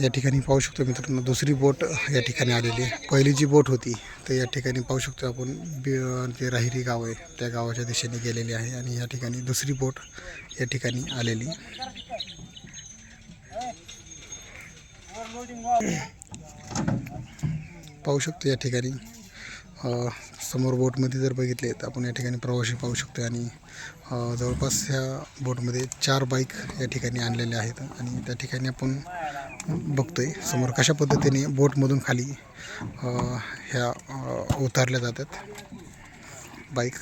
या ठिकाणी पाहू शकतो मित्रांनो दुसरी बोट या ठिकाणी आलेली आहे. पहिली जी बोट होती तर या ठिकाणी पाहू शकतो आपण बी जे राहिरी गाव आहे त्या गावाच्या दिशेने गेलेली आहे आणि या ठिकाणी दुसरी बोट या ठिकाणी आलेली. पाहू शकतो या ठिकाणी समोर बोटमध्ये जर बघितले तर आपण या ठिकाणी प्रवासी पाहू शकतो आणि जवळपास ह्या बोटमध्ये चार बाईक या ठिकाणी आणलेल्या आहेत आणि त्या ठिकाणी आपण बघतोय. समोर कशा पद्धतीने बोटमधून खाली ह्या उतारल्या जातात. बाईक.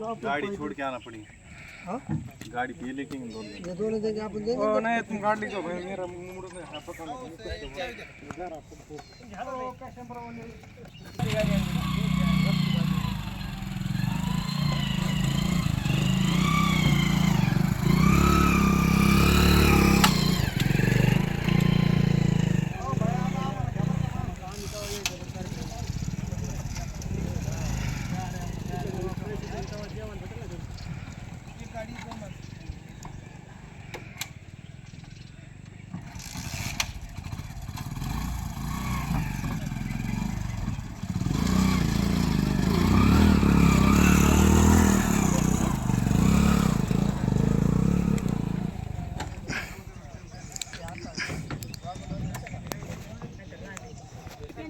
गाड़ी छोड़ के आना पड़ी गाड़ी पे लेके दोनों ये दोनों जगह अपन देंगे ओ नहीं तुम गाड़ी जो. भाई मेरा मूड में है पता नहीं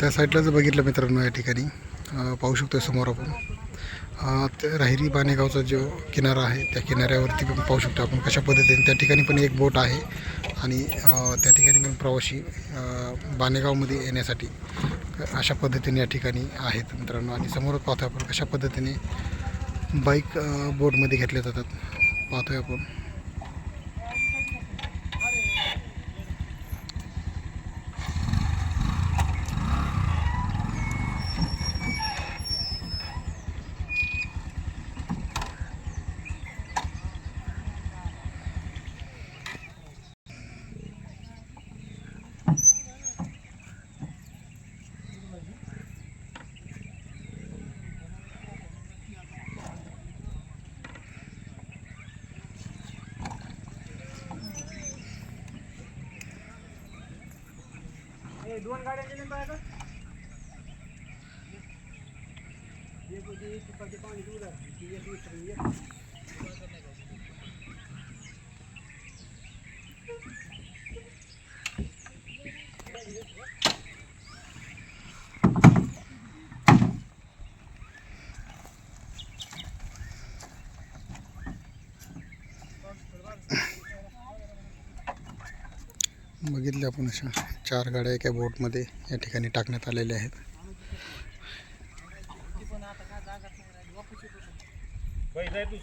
त्या साईडला जर बघितलं मित्रांनो या ठिकाणी. पाहू शकतो समोर आपण. राहिरी बाणेगावचा जो किनारा आहे त्या किनाऱ्यावरती पण पाहू शकतो आपण कशा पद्धतीने. त्या ठिकाणी पण एक बोट आहे आणि त्या ठिकाणी पण प्रवासी बाणेगावमध्ये येण्यासाठी अशा पद्धतीने या ठिकाणी आहेत मित्रांनो. आणि समोर पाहतो आपण कशा पद्धतीने बाईक बोटमध्ये घेतल्या जातात. पाहतोय आपण. दोन गाड्या गेले बाहेर एक होती तुपाची पाणी दूर आहे एक. बघितल्या आपण अशा चार गाड्या एका बोटमध्ये या ठिकाणी टाकण्यात आलेल्या आहेत. भाई जाए तू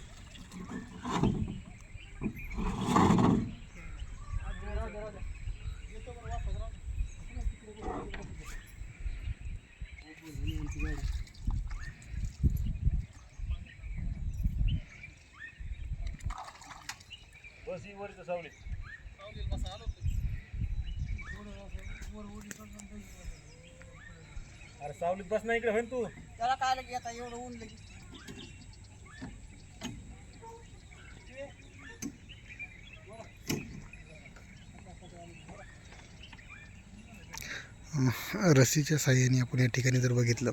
बस ही वरचं अरे सावलीत बस नाही इकडे होईन तू. त्याला काय लागली आता एवढं ऊन लगे? रस्सीच्या साह्याने आपण या ठिकाणी जर बघितलं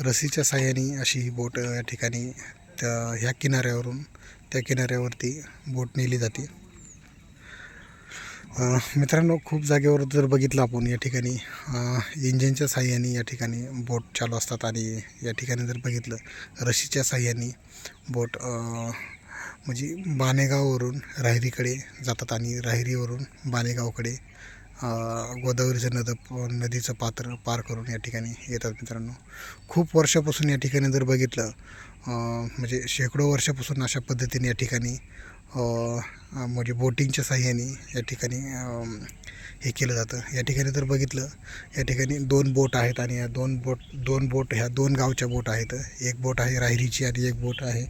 रस्सीच्या साह्याने अशी ही बोट या ठिकाणी त्या ह्या किनाऱ्यावरून त्या किनाऱ्यावरती बोट नेली जाते. मित्रांनो खूप जागेवर जर बघितलं आपण या ठिकाणी इंजिनच्या साह्याने या ठिकाणी बोट चालू असतात आणि या ठिकाणी जर बघितलं रशीच्या साह्याने बोट म्हणजे बाणेगाववरून राहिरीकडे जातात आणि राहिरीवरून बाणेगावकडे गोदावरीचं नद नदीचं पात्र पार करून या ठिकाणी येतात मित्रांनो. खूप वर्षापासून या ठिकाणी जर बघितलं म्हणजे शेकडो वर्षापासून अशा पद्धतीने या ठिकाणी म्हणजे बोटिंगच्या साह्याने या ठिकाणी हे केलं जातं. या ठिकाणी जर बघितलं या ठिकाणी दोन बोट आहेत आणि या दोन बोट दोन बोट ह्या दोन गावच्या बोट आहेत. एक बोट आहे राहिरीची आणि एक बोट आहे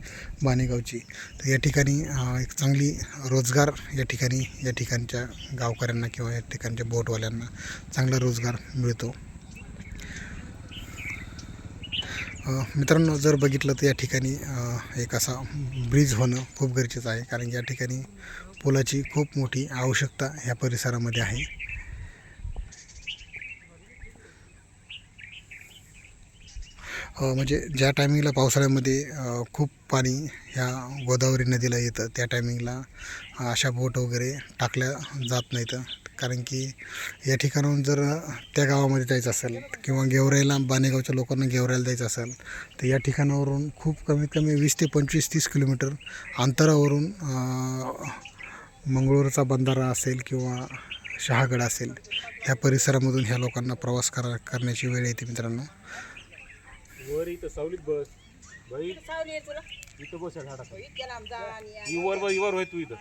बाणेगावची तर या ठिकाणी एक चांगली रोजगार या ठिकाणी या ठिकाणच्या गावकऱ्यांना किंवा या ठिकाणच्या बोटवाल्यांना चांगला रोजगार मिळतो. मित्रांनो जर बघितलं तर या ठिकाणी एक असा ब्रिज होणं खूप गरजेचं आहे. कारण की या ठिकाणी पुलाची खूप मोठी आवश्यकता ह्या परिसरामध्ये आहे. म्हणजे ज्या टायमिंगला पावसाळ्यामध्ये खूप पाणी ह्या गोदावरी नदीला येतं त्या टायमिंगला अशा बोट वगैरे टाकल्या जात नाहीत. कारण की या ठिकाणाहून जर त्या गावामध्ये जायचं असेल किंवा गेवराईला बाणेगावच्या लोकांना गेवरायला जायचं असेल तर या ठिकाणावरून खूप कमीत कमी वीस ते पंचवीस तीस किलोमीटर अंतरावरून मंगळूरचा बंधारा असेल किंवा शहागड असेल ह्या परिसरामधून ह्या लोकांना प्रवास करा करण्याची वेळ येते मित्रांनो. वर इथं सावलीत बस. बाई सावली आहे तुला. इथं बस या झाडात इतक्या लांब जा आणि या. ही वर वर होय तू इथं.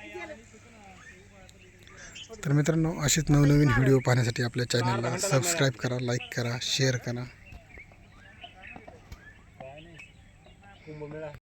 तर मित्रांनो असेच नवनवीन व्हिडिओ पाहण्यासाठी आपल्या चॅनलला सबस्क्राईब करा लाईक करा शेअर करा. कुंभमेळा.